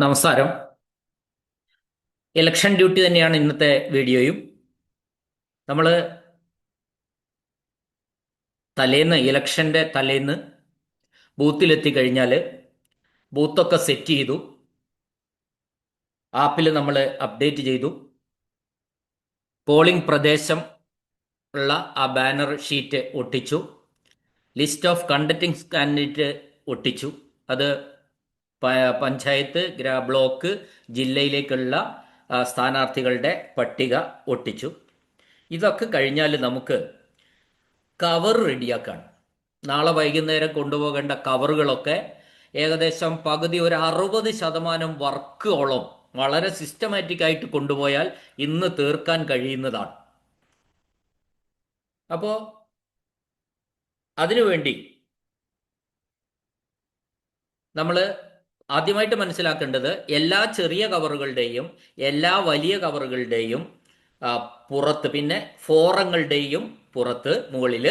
നമസ്കാരം. Election duty തന്നെയാണ് ഇന്നത്തെ വീഡിയോയും. നമ്മൾ തലേന്ന് ഇലക്ഷന്റെ തലേന്ന് ബൂത്തിലെത്തി കഴിഞ്ഞാൽ ബൂത്തൊക്കെ സെറ്റ് ചെയ്തു. ആപ്പിൽ നമ്മൾ അപ്ഡേറ്റ് ചെയ്തു. പോളിംഗ് പ്രദേശം ഉള്ള ആ ബാനർ ഷീറ്റ് ഒട്ടിച്ചു. ലിസ്റ്റ് ഓഫ് കണ്ടക്റ്റിംഗ് കാൻഡിഡേറ്റ് ഒട്ടിച്ചു. അത് പഞ്ചായത്ത് ഗ്രാ ബ്ലോക്ക് ജില്ലയിലേക്കുള്ള സ്ഥാനാർത്ഥികളുടെ പട്ടിക ഒട്ടിച്ചു. ഇതൊക്കെ കഴിഞ്ഞാൽ നമുക്ക് കവർ റെഡിയാക്കാണ്. നാളെ വൈകുന്നേരം കൊണ്ടുപോകേണ്ട കവറുകളൊക്കെ ഏകദേശം പകുതി ഒരു അറുപത് ശതമാനം വർക്കോളം വളരെ സിസ്റ്റമാറ്റിക് ആയിട്ട് കൊണ്ടുപോയാൽ ഇന്ന് തീർക്കാൻ കഴിയുന്നതാണ്. അപ്പോൾ അതിനുവേണ്ടി നമ്മൾ ആദ്യമായിട്ട് മനസ്സിലാക്കേണ്ടത് എല്ലാ ചെറിയ കവറുകളുടെയും എല്ലാ വലിയ കവറുകളുടെയും പുറത്ത് പിന്നെ ഫോറങ്ങളുടെയും പുറത്ത് മുകളിൽ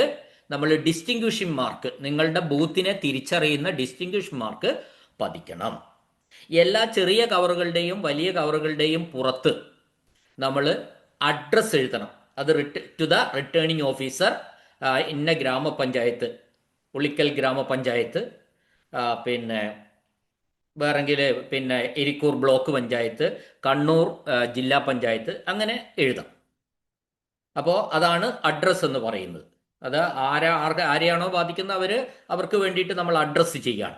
നമ്മൾ ഡിസ്റ്റിങ്ക്വിഷിംഗ് മാർക്ക് നിങ്ങളുടെ ബൂത്തിനെ തിരിച്ചറിയുന്ന ഡിസ്റ്റിങ്ക്വിഷ് മാർക്ക് പതിക്കണം. എല്ലാ ചെറിയ കവറുകളുടെയും വലിയ കവറുകളുടെയും പുറത്ത് നമ്മൾ അഡ്രസ്സ് എഴുതണം. അത് റിട്ടേ ടു ദ റിട്ടേണിംഗ് ഓഫീസർ ഇന്ന ഗ്രാമപഞ്ചായത്ത് ഉളിക്കൽ ഗ്രാമപഞ്ചായത്ത് പിന്നെ വേറെങ്കിൽ പിന്നെ എരിക്കൂർ ബ്ലോക്ക് പഞ്ചായത്ത് കണ്ണൂർ ജില്ലാ പഞ്ചായത്ത് അങ്ങനെ എഴുതാം. അപ്പോൾ അതാണ് അഡ്രസ്സ് എന്ന് പറയുന്നത്. അത് ആരാ ആർക്ക് ആരെയാണോ ബാധിക്കുന്നത് അവർ അവർക്ക് വേണ്ടിയിട്ട് നമ്മൾ അഡ്രസ്സ് ചെയ്യാണ്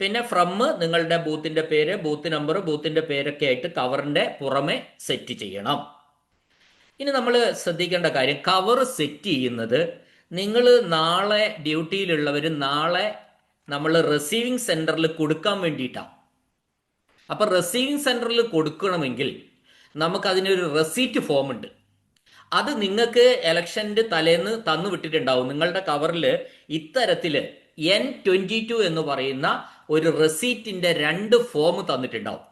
പിന്നെ ഫ്രം നിങ്ങളുടെ ബൂത്തിന്റെ പേര് ബൂത്ത് നമ്പർ ബൂത്തിന്റെ പേരൊക്കെ ആയിട്ട് കവറിന്റെ പുറമെ സെറ്റ് ചെയ്യണം. ഇനി നമ്മൾ ശ്രദ്ധിക്കേണ്ട കാര്യം കവർ സെറ്റ് ചെയ്യുന്നത് നിങ്ങൾ നാളെ ഡ്യൂട്ടിയിലുള്ളവർ നാളെ നമ്മൾ റിസീവിങ് സെന്ററിൽ കൊടുക്കാൻ വേണ്ടിയിട്ടാണ് അപ്പൊ റെസീവിങ് സെന്ററിൽ കൊടുക്കണമെങ്കിൽ നമുക്ക് അതിനൊരു റെസീറ്റ് ഫോം ഉണ്ട്. അത് നിങ്ങൾക്ക് ഇലക്ഷന്റെ തലേന്ന് തന്നു വിട്ടിട്ടുണ്ടാവും. നിങ്ങളുടെ കവറിൽ ഇത്തരത്തിൽ എൻ ട്വന്റി ടു എന്ന് പറയുന്ന ഒരു റെസീറ്റിന്റെ രണ്ട് ഫോം തന്നിട്ടുണ്ടാവും.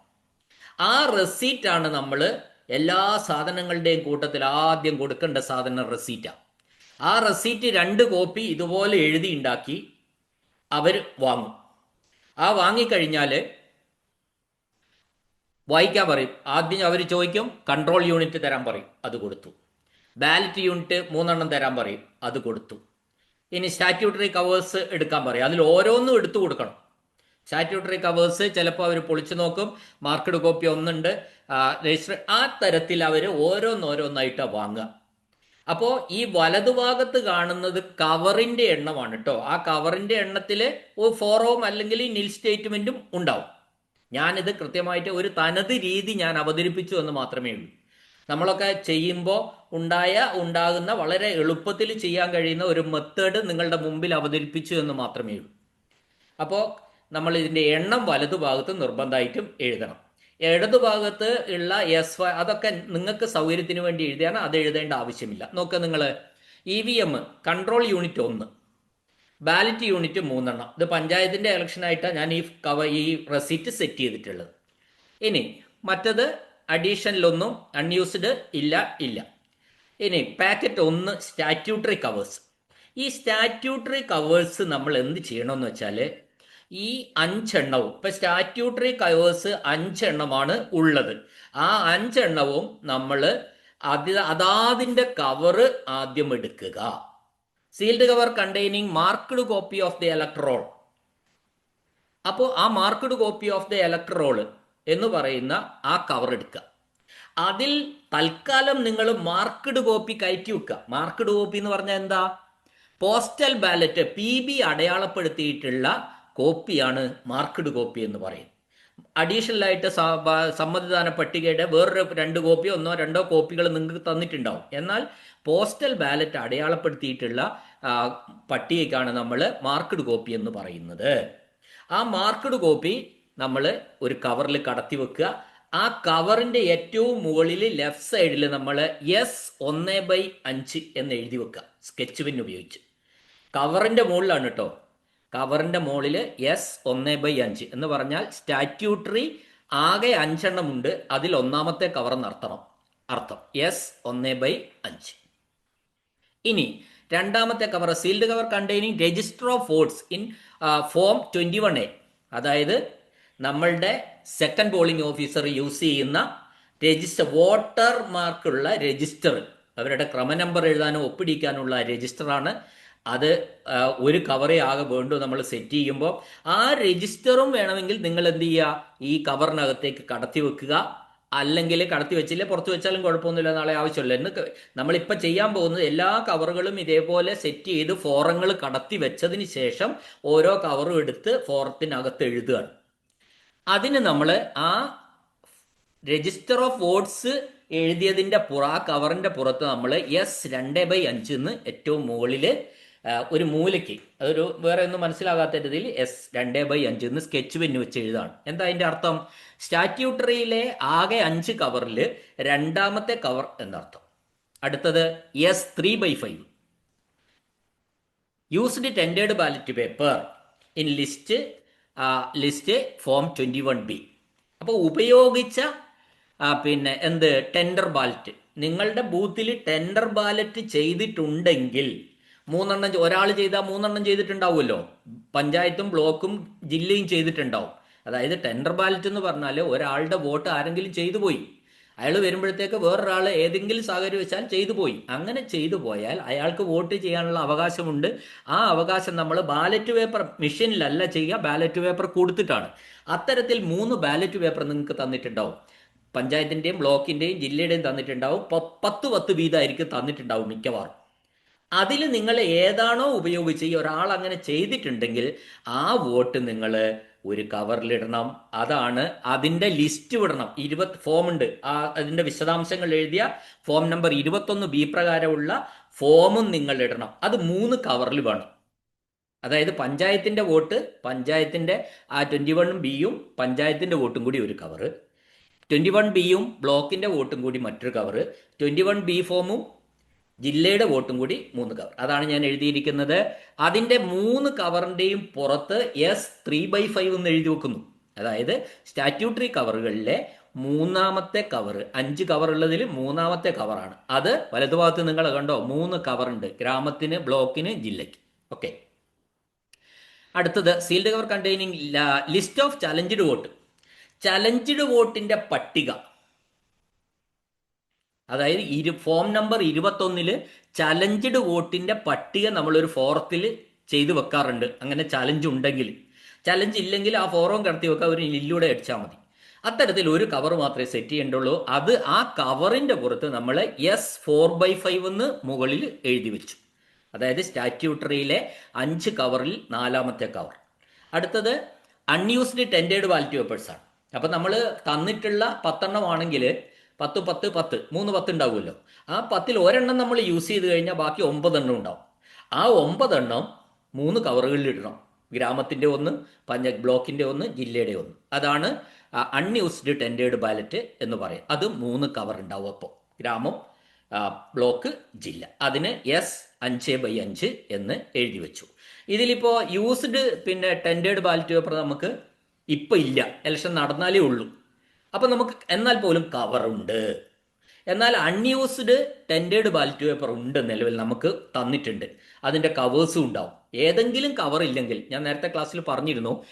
ആ റെസീറ്റ് ആണ് നമ്മൾ എല്ലാ സാധനങ്ങളുടെയും കൂട്ടത്തിൽ ആദ്യം കൊടുക്കേണ്ട സാധനം റെസീറ്റാണ് ആ. റെസീറ്റ് രണ്ട് കോപ്പി ഇതുപോലെ എഴുതി ഉണ്ടാക്കി അവർ വാങ്ങും. ആ വാങ്ങിക്കഴിഞ്ഞാൽ വായിക്കാൻ പറയും. ആദ്യം അവർ ചോദിക്കും കൺട്രോൾ യൂണിറ്റ് തരാൻ പറയും അത് കൊടുത്തു. ബാലറ്റ് യൂണിറ്റ് മൂന്നെണ്ണം തരാൻ പറയും അത് കൊടുത്തു. ഇനി സ്റ്റാറ്റ്യൂട്ടറി കവേഴ്സ് എടുക്കാൻ പറയും. അതിൽ ഓരോന്നും എടുത്തു കൊടുക്കണം. സ്റ്റാറ്റ്യൂട്ടറി കവേഴ്സ് ചിലപ്പോൾ അവർ പൊളിച്ചു നോക്കും. മാർക്കഡ് കോപ്പി ഒന്നുണ്ട്. രജിസ്റ്റർ ആ തരത്തിൽ അവർ ഓരോന്നോരോന്നായിട്ടാണ് വാങ്ങുക. അപ്പോൾ ഈ വലതുഭാഗത്ത് കാണുന്നത് കവറിന്റെ എണ്ണമാണ് കേട്ടോ ആ കവറിന്റെ എണ്ണത്തിൽ ഫോറവും അല്ലെങ്കിൽ നിൽ സ്റ്റേറ്റ്മെന്റും ഉണ്ടാവും. ഞാനിത് കൃത്യമായിട്ട് ഒരു തനത് രീതി ഞാൻ അവതരിപ്പിച്ചു എന്ന് മാത്രമേ ഉള്ളൂ. നമ്മളൊക്കെ ചെയ്യുമ്പോൾ ഉണ്ടായ ഉണ്ടാകുന്ന വളരെ എളുപ്പത്തിൽ ചെയ്യാൻ കഴിയുന്ന ഒരു മെത്തേഡ് നിങ്ങളുടെ മുമ്പിൽ അവതരിപ്പിച്ചു എന്ന് മാത്രമേ ഉള്ളൂ. അപ്പോൾ നമ്മൾ ഇതിന്റെ എണ്ണം വലതുഭാഗത്ത് നിർബന്ധമായിട്ടും എഴുതണം. ഇടതുഭാഗത്ത് ഉള്ള എസ് വൈ അതൊക്കെ നിങ്ങൾക്ക് സൗകര്യത്തിന് വേണ്ടി എഴുതിയാണ് അത് എഴുതേണ്ട ആവശ്യമില്ല. നോക്കുക നിങ്ങൾ E V M control unit ഒന്ന്. ബാലറ്റ് യൂണിറ്റ് മൂന്നെണ്ണം. ഇത് പഞ്ചായത്തിന്റെ ഇലക്ഷൻ ഇലക്ഷനായിട്ടാണ് ഞാൻ ഈ കവ ഈ റെസിറ്റ് സെറ്റ് ചെയ്തിട്ടുള്ളത്. ഇനി മറ്റത് അഡീഷനിലൊന്നും അൺയൂസ്ഡ് ഇല്ല ഇല്ല. ഇനി പാക്കറ്റ് ഒന്ന് സ്റ്റാറ്റ്യൂട്ടറി കവേഴ്സ് ഈ സ്റ്റാറ്റ്യൂട്ടറി കവേഴ്സ് നമ്മൾ എന്ത് ചെയ്യണമെന്ന് വെച്ചാൽ ഈ അഞ്ചെണ്ണവും ഇപ്പൊ സ്റ്റാറ്റ്യൂട്ടറി കവേഴ്സ് അഞ്ചെണ്ണമാണ് ഉള്ളത്. ആ അഞ്ചെണ്ണവും നമ്മൾ അത് അതാതിന്റെ കവറ് ആദ്യം എടുക്കുക. Sealed cover containing marked copy of the electoral അപ്പോൾ ആ marked copy of the electoral എന്ന് പറയുന്ന ആ കവർ എടുക്കുക. അതിൽ തൽക്കാലം നിങ്ങൾ മാർക്ക്ഡ് കോപ്പി കയറ്റി വെക്കുക. മാർക്ക്ഡ് കോപ്പി എന്ന് പറഞ്ഞാൽ എന്താ? പോസ്റ്റൽ ബാലറ്റ് പി ബി അടയാളപ്പെടുത്തിയിട്ടുള്ള കോപ്പിയാണ് മാർക്ക്ഡ് കോപ്പി എന്ന് പറയുന്നത്. അഡീഷണൽ ആയിട്ട് സമ്മതിദാന പട്ടികയുടെ വേറൊരു രണ്ട് കോപ്പിയോ ഒന്നോ രണ്ടോ കോപ്പികൾ നിങ്ങൾക്ക് തന്നിട്ടുണ്ടാവും. എന്നാൽ പോസ്റ്റൽ ബാലറ്റ് അടയാളപ്പെടുത്തിയിട്ടുള്ള പട്ടികയ്ക്കാണ് നമ്മൾ മാർക്ക്ഡ് കോപ്പി എന്ന് പറയുന്നത്. ആ മാർക്ക്ഡ് കോപ്പി നമ്മൾ ഒരു കവറിൽ കടത്തി വെക്കുക. ആ കവറിന്റെ ഏറ്റവും മുകളിൽ ലെഫ്റ്റ് സൈഡിൽ നമ്മൾ എസ് ഒന്ന് ബൈ അഞ്ച് എന്ന് എഴുതി വെക്കുക. സ്കെച്ച് പെൻ ഉപയോഗിച്ച്. കവറിന്റെ മുകളിലാണ് കേട്ടോ കവറിന്റെ മുകളിൽ എസ് ഒന്ന് ബൈ അഞ്ച് എന്ന് പറഞ്ഞാൽ സ്റ്റാറ്റ്യൂട്ടറി ആകെ അഞ്ചെണ്ണമുണ്ട് അതിൽ ഒന്നാമത്തെ കവർ നടത്തണം അർത്ഥം എസ് ഒന്ന് ബൈ അഞ്ച്. ഇനി രണ്ടാമത്തെ cover sealed cover containing register of votes in form twenty one A അതായത് നമ്മളുടെ സെക്കൻഡ് പോളിംഗ് ഓഫീസർ യൂസ് ചെയ്യുന്ന രജിസ്റ്റർ വോട്ടർ മാർക്കുള്ള രജിസ്റ്റർ അവരുടെ ക്രമ നമ്പർ എഴുതാനോ ഒപ്പിടിക്കാനുള്ള രജിസ്റ്ററാണ് അത് ഒരു കവറേ ആകെ വേണ്ടു നമ്മൾ സെറ്റ് ചെയ്യുമ്പോൾ. ആ രജിസ്റ്ററും വേണമെങ്കിൽ നിങ്ങൾ എന്ത് ചെയ്യുക? ഈ കവറിനകത്തേക്ക് കടത്തി വെക്കുക. അല്ലെങ്കിൽ കടത്തി വെച്ചില്ല പുറത്ത് വെച്ചാലും കുഴപ്പമൊന്നുമില്ല നാളെ ആവശ്യമില്ല എന്ന് നമ്മളിപ്പോൾ ചെയ്യാൻ പോകുന്നത് എല്ലാ കവറുകളും ഇതേപോലെ സെറ്റ് ചെയ്ത് ഫോറങ്ങൾ കടത്തി വെച്ചതിന് ശേഷം ഓരോ കവറും എടുത്ത് ഫോറത്തിനകത്ത് എഴുതുകയാണ്. അതിന് നമ്മൾ ആ രജിസ്റ്റർ ഓഫ് വോട്ട്സ് എഴുതിയതിന്റെ പുറ ആ കവറിന്റെ പുറത്ത് നമ്മൾ എസ് രണ്ട് ബൈ അഞ്ച് എന്ന് ഏറ്റവും മുകളിൽ ഒരു മൂലയ്ക്ക് അതൊരു വേറെ ഒന്നും മനസ്സിലാകാത്ത രീതിയിൽ എസ് രണ്ട് ബൈ അഞ്ച് എന്ന് സ്കെച്ച് പെന്ന് വെച്ച് എഴുതാണ്. എന്താ അതിന്റെ അർത്ഥം? സ്റ്റാറ്റ്യൂട്ടറിയിലെ ആകെ അഞ്ച് കവറിൽ രണ്ടാമത്തെ കവർ എന്നർത്ഥം. അടുത്തത് S three by five used tendered ballot paper in list list form twenty one B അപ്പോൾ ഉപയോഗിച്ച പിന്നെ എന്ത്? ടെൻഡർ ബാലറ്റ് നിങ്ങളുടെ ബൂത്തിൽ ടെൻഡർ ബാലറ്റ് ചെയ്തിട്ടുണ്ടെങ്കിൽ മൂന്നെണ്ണം ഒരാൾ ചെയ്താൽ മൂന്നെണ്ണം ചെയ്തിട്ടുണ്ടാവുമല്ലോ. പഞ്ചായത്തും ബ്ലോക്കും ജില്ലയും ചെയ്തിട്ടുണ്ടാവും. അതായത് ടെൻഡർ ബാലറ്റ് എന്ന് പറഞ്ഞാൽ ഒരാളുടെ വോട്ട് ആരെങ്കിലും ചെയ്തു പോയി. അയാൾ വരുമ്പോഴത്തേക്ക് വേറൊരാൾ ഏതെങ്കിലും സാഹചര്യം വെച്ചാൽ ചെയ്തു പോയി. അങ്ങനെ ചെയ്തു പോയാൽ അയാൾക്ക് വോട്ട് ചെയ്യാനുള്ള അവകാശമുണ്ട്. ആ അവകാശം നമ്മൾ ബാലറ്റ് പേപ്പർ മെഷീനിലല്ല ചെയ്യുക ബാലറ്റ് പേപ്പർ കൊടുത്തിട്ടാണ്. അത്തരത്തിൽ മൂന്ന് ബാലറ്റ് പേപ്പർ നിങ്ങൾക്ക് തന്നിട്ടുണ്ടാവും. പഞ്ചായത്തിന്റെയും ബ്ലോക്കിന്റെയും ജില്ലയുടെയും തന്നിട്ടുണ്ടാവും. പത്ത് പത്ത് വീതമായിരിക്കും തന്നിട്ടുണ്ടാവും മിക്കവാറും. അതിൽ നിങ്ങൾ ഏതാണോ ഉപയോഗിച്ച് ഈ ഒരാൾ അങ്ങനെ ചെയ്തിട്ടുണ്ടെങ്കിൽ ആ വോട്ട് നിങ്ങൾ ഒരു കവറിലിടണം അതാണ് അതിന്റെ ലിസ്റ്റ് വിടണം. ഇരുപത് ഫോം ഉണ്ട്. ആ അതിന്റെ വിശദാംശങ്ങൾ എഴുതിയ ഫോം നമ്പർ ഇരുപത്തൊന്ന് ബി പ്രകാരമുള്ള ഫോമും നിങ്ങൾ ഇടണം. അത് മൂന്ന് കവറിൽ വേണം. അതായത് പഞ്ചായത്തിന്റെ വോട്ട് പഞ്ചായത്തിന്റെ ആ ട്വന്റി വണ്ണും ബിയും പഞ്ചായത്തിന്റെ വോട്ടും കൂടി ഒരു കവറ്. ട്വന്റി വൺ ബിയും ബ്ലോക്കിന്റെ വോട്ടും കൂടി മറ്റൊരു കവറ്. ട്വന്റി വൺ ബി ഫോമും ജില്ലയുടെ വോട്ടും കൂടി മൂന്ന് കവർ അതാണ് ഞാൻ എഴുതിയിരിക്കുന്നത്. അതിന്റെ മൂന്ന് കവറിന്റെയും പുറത്ത് എസ് ത്രീ ബൈ ഫൈവ് എന്ന് എഴുതി വെക്കുന്നു. അതായത് സ്റ്റാറ്റ്യൂട്ടറി കവറുകളിലെ മൂന്നാമത്തെ കവർ അഞ്ച് കവർ ഉള്ളതിൽ മൂന്നാമത്തെ കവറാണ് അത് വലതുഭാഗത്ത് നിങ്ങൾ കണ്ടോ? മൂന്ന് കവറുണ്ട് ഗ്രാമത്തിന് ബ്ലോക്കിന് ജില്ലയ്ക്ക്. ഓക്കെ അടുത്തത് sealed cover containing list of challenged vote. Challenged വോട്ടിന്റെ പട്ടിക. അതായത് ഇരു ഫോം നമ്പർ ഇരുപത്തൊന്നിൽ ചലഞ്ചഡ് വോട്ടിന്റെ പട്ടിക നമ്മളൊരു ഫോറത്തിൽ ചെയ്തു വെക്കാറുണ്ട്. അങ്ങനെ ചലഞ്ച് ഉണ്ടെങ്കിൽ. ചലഞ്ച് ഇല്ലെങ്കിൽ ആ ഫോറം കടത്തി വെക്കാൻ ഒരു ലില്ലൂടെ അടിച്ചാൽ മതി. അത്തരത്തിൽ ഒരു കവർ മാത്രമേ സെറ്റ് ചെയ്യേണ്ടുള്ളൂ. അത് ആ കവറിന്റെ പുറത്ത് നമ്മൾ എസ് ഫോർ ബൈ ഫൈവ് എന്ന് മുകളിൽ എഴുതി വെച്ചു. അതായത് സ്റ്റാറ്റ്യൂട്ടറിയിലെ അഞ്ച് കവറിൽ നാലാമത്തെ കവർ അടുത്തത് അൺയൂസ്ഡ് ടെൻഡേഡ് വാലറ്റ് പേപ്പേഴ്സ് ആണ്. അപ്പൊ നമ്മൾ തന്നിട്ടുള്ള പത്തെണ്ണം ആണെങ്കിൽ പത്ത് പത്ത് പത്ത്. മൂന്ന് പത്ത് ഉണ്ടാവുമല്ലോ. ആ പത്തിൽ ഒരെണ്ണം നമ്മൾ യൂസ് ചെയ്ത് കഴിഞ്ഞാൽ ബാക്കി ഒമ്പതെണ്ണം ഉണ്ടാവും. ആ ഒമ്പതെണ്ണം മൂന്ന് കവറുകളിൽ ഇടണം. ഗ്രാമത്തിന്റെ ഒന്ന് പഞ്ച ബ്ലോക്കിന്റെ ഒന്ന് ജില്ലയുടെ ഒന്ന്. അതാണ് അൺയൂസ്ഡ് ടെൻഡേഡ് ബാലറ്റ് എന്ന് പറയും. അത് മൂന്ന് കവർ ഉണ്ടാവും അപ്പോൾ. ഗ്രാമം ബ്ലോക്ക് ജില്ല. അതിന് എസ് അഞ്ച് ബൈ അഞ്ച് എന്ന് എഴുതി വെച്ചു. ഇതിലിപ്പോൾ യൂസ്ഡ് പിന്നെ ടെൻഡേഡ് ബാലറ്റ് പേപ്പർ നമുക്ക് ഇപ്പം ഇല്ല. ഇലക്ഷൻ നടന്നാലേ ഉള്ളൂ. അപ്പൊ നമുക്ക് എന്നാൽ പോലും കവറുണ്ട് എന്നാൽ അൺയൂസ്ഡ് ടെൻഡേഡ് ബാലറ്റ് പേപ്പർ ഉണ്ട് നിലവിൽ നമുക്ക് തന്നിട്ടുണ്ട്. അതിന്റെ കവേഴ്സും ഉണ്ടാവും. ഏതെങ്കിലും കവർ ഇല്ലെങ്കിൽ ഞാൻ നേരത്തെ ക്ലാസ്സിൽ പറഞ്ഞിരുന്നു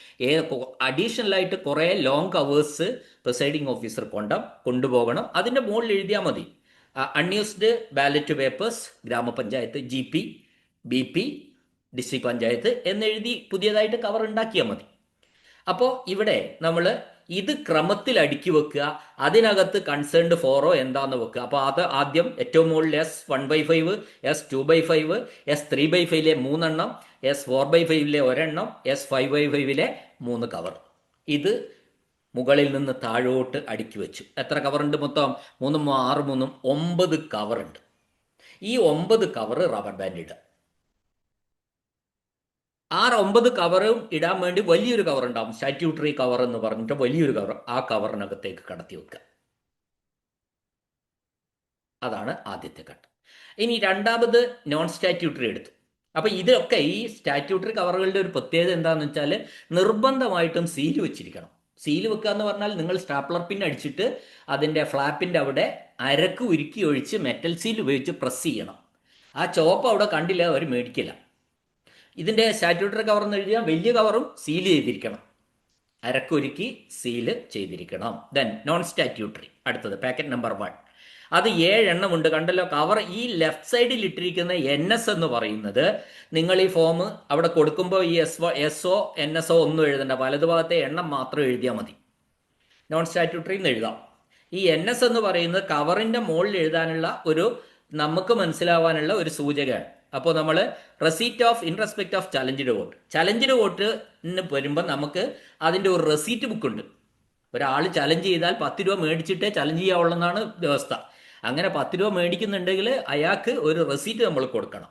അഡീഷണൽ ആയിട്ട് കുറേ ലോങ് കവേഴ്സ് പ്രിസൈഡിംഗ് ഓഫീസർ കൊണ്ട കൊണ്ടുപോകണം. അതിന്റെ മുകളിൽ എഴുതിയാൽ മതി. അൺയൂസ്ഡ് ബാലറ്റ് പേപ്പേഴ്സ് ഗ്രാമപഞ്ചായത്ത് G P B P district panchayat എന്നെഴുതി പുതിയതായിട്ട് കവർ ഉണ്ടാക്കിയാൽ മതി. അപ്പോൾ ഇവിടെ നമ്മൾ ഇത് ക്രമത്തിൽ അടുക്കി വെക്കുക. അതിനകത്ത് കൺസേൺഡ് ഫോറോ എന്താന്ന് വെക്കുക. അപ്പോൾ അത് ആദ്യം ഏറ്റവും മുകളിൽ S one by five S two by five S three by ഫൈവിലെ മൂന്നെണ്ണം എസ് ഫോർ ബൈ ഫൈവിലെ ഒരെണ്ണം എസ് ഫൈവ് ബൈ ഫൈവിലെ മൂന്ന് കവർ ഇത് മുകളിൽ നിന്ന് താഴോട്ട് അടുക്കി വെച്ചു. എത്ര കവറുണ്ട് മൊത്തം? മൂന്നും ആറ് മൂന്നും ഒമ്പത് കവറുണ്ട് ഈ ഒമ്പത് കവർ റബ്ബർ ബാൻഡ് ഇടുക. ആ ഒമ്പത് കവറും ഇടാൻ വേണ്ടി വലിയൊരു കവർ ഉണ്ടാവും. സ്റ്റാറ്റ്യൂട്ടറി കവർ എന്ന് പറഞ്ഞിട്ട് വലിയൊരു കവർ ആ കവറിനകത്തേക്ക് കടത്തി വെക്കുക. അതാണ് ആദ്യത്തെ ഘട്ടം. ഇനി രണ്ടാമത് നോൺ സ്റ്റാറ്റ്യൂട്ടറി എടുത്തു. അപ്പൊ ഇതൊക്കെ ഈ സ്റ്റാറ്റ്യൂട്ടറി കവറുകളുടെ ഒരു പ്രത്യേകത എന്താണെന്ന് വെച്ചാൽ നിർബന്ധമായിട്ടും സീൽ വെച്ചിരിക്കണം. സീൽ വെക്കുക എന്ന് പറഞ്ഞാൽ നിങ്ങൾ സ്റ്റാപ്ലർ പിൻ അടിച്ചിട്ട് അതിന്റെ ഫ്ലാപ്പിന്റെ അവിടെ അരക്ക് ഉരുക്കി ഒഴിച്ച് മെറ്റൽ സീൽ ഉപയോഗിച്ച് പ്രസ് ചെയ്യണം. ആ ചോപ്പ് അവിടെ കണ്ടില്ല അവർ മേടിക്കില്ല. ഇതിന്റെ സ്റ്റാറ്റ്യൂട്ടറി കവർ എന്ന് എഴുതിയാൽ വലിയ കവറും സീൽ ചെയ്തിരിക്കണം. അരക്കൊരുക്കി സീൽ ചെയ്തിരിക്കണം. ദെൻ നോൺ സ്റ്റാറ്റ്യൂട്ടറി അടുത്തത് പാക്കറ്റ് നമ്പർ വൺ അത് ഏഴെണ്ണം ഉണ്ട്. കണ്ടല്ലോ കവർ ഈ ലെഫ്റ്റ് സൈഡിൽ ഇട്ടിരിക്കുന്ന എൻ എസ് എന്ന് പറയുന്നത് നിങ്ങൾ ഈ ഫോം അവിടെ കൊടുക്കുമ്പോൾ ഈ S S O N S O ഒന്നും എഴുതണ്ട. വലതുഭാഗത്തെ എണ്ണം മാത്രം എഴുതിയാൽ മതി. നോൺ സ്റ്റാറ്റ്യൂട്ടറി എന്ന് എഴുതാം. ഈ എൻ എസ് എന്ന് പറയുന്നത് കവറിന്റെ മുകളിൽ എഴുതാനുള്ള ഒരു നമുക്ക് മനസ്സിലാവാനുള്ള ഒരു സൂചകമാണ്. അപ്പോൾ നമ്മൾ receipt of in respect of challenged vote challenged വോട്ടിന് വരുമ്പോൾ നമുക്ക് അതിന്റെ ഒരു റെസീറ്റ് ബുക്ക് ഉണ്ട്. ഒരാൾ ചലഞ്ച് ചെയ്താൽ പത്ത് രൂപ മേടിച്ചിട്ടേ ചലഞ്ച് ചെയ്യാവുള്ളതാണ് വ്യവസ്ഥ. അങ്ങനെ പത്ത് രൂപ മേടിക്കുന്നുണ്ടെങ്കിൽ അയാൾക്ക് ഒരു റെസീറ്റ് നമ്മൾ കൊടുക്കണം.